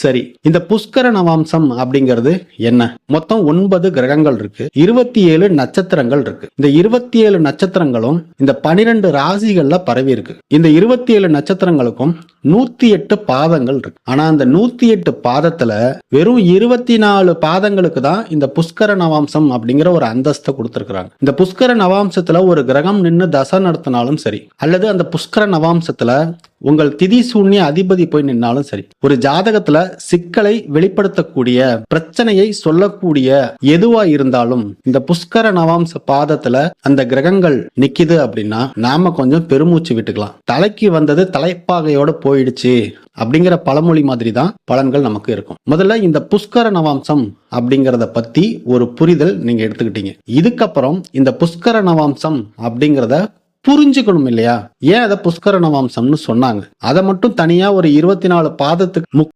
சரி இந்த புஷ்கர நவாம்சம் அப்படிங்கிறது என்ன? மொத்தம் ஒன்பது கிரகங்கள் இருக்கு இருபத்தி ஏழு நட்சத்திரங்கள் இருக்கு. இந்த இருபத்தி ஏழு நட்சத்திரங்களும் இந்த பனிரெண்டு ராசிகள்ல பரவி இருக்கு. இந்த இருபத்தி ஏழு நட்சத்திரங்களுக்கும் நூத்தி எட்டு பாதங்கள் இருக்கு. ஆனா அந்த நூத்தி எட்டு பாதத்துல வெறும் இருபத்தி நாலு பாதங்களுக்கு தான் இந்த புஷ்கர நவாம்சம் அப்படிங்கிற ஒரு அந்தஸ்தை கொடுத்திருக்கிறாங்க. இந்த புஷ்கர நவாம்சத்துல ஒரு கிரகம் நின்று தசை நடத்தினாலும் சரி அல்லது அந்த புஷ்கர நவாம்சத்துல உங்கள் திதி சூன்ய அதிபதி போய் நின்னாலும் சரி ஒரு ஜாதகத்துல சிக்கலை வெளிப்படுத்தக்கூடிய பிரச்சனையை சொல்லக்கூடிய எதுவா இருந்தாலும் இந்த புஷ்கர நவாம்ச பாதத்துல அந்த கிரகங்கள் நிக்குது அப்படின்னா நாம கொஞ்சம் பெருமூச்சு விட்டுக்கலாம். தலைக்கு வந்தது தலைப்பாகையோட போய் போயிடுச்சு அப்படிங்கிற பழமொழி மாதிரி தான் பலன்கள் நமக்கு இருக்கும். முதல்ல இந்த புஷ்கர நவாம்சம் அப்படிங்கிறத பத்தி ஒரு புரிதல் நீங்க எடுத்துக்கிட்டீங்க. இதுக்கப்புறம் இந்த புஷ்கர நவாம்சம் அப்படிங்கிறத புரிஞ்சுக்கணும் இல்லையா? ஏன் அதை புஷ்கர நவாம்சம்னு சொன்னாங்க? அதை மட்டும் தனியா ஒரு இருபத்தி நாலு பாதத்துக்கு முக்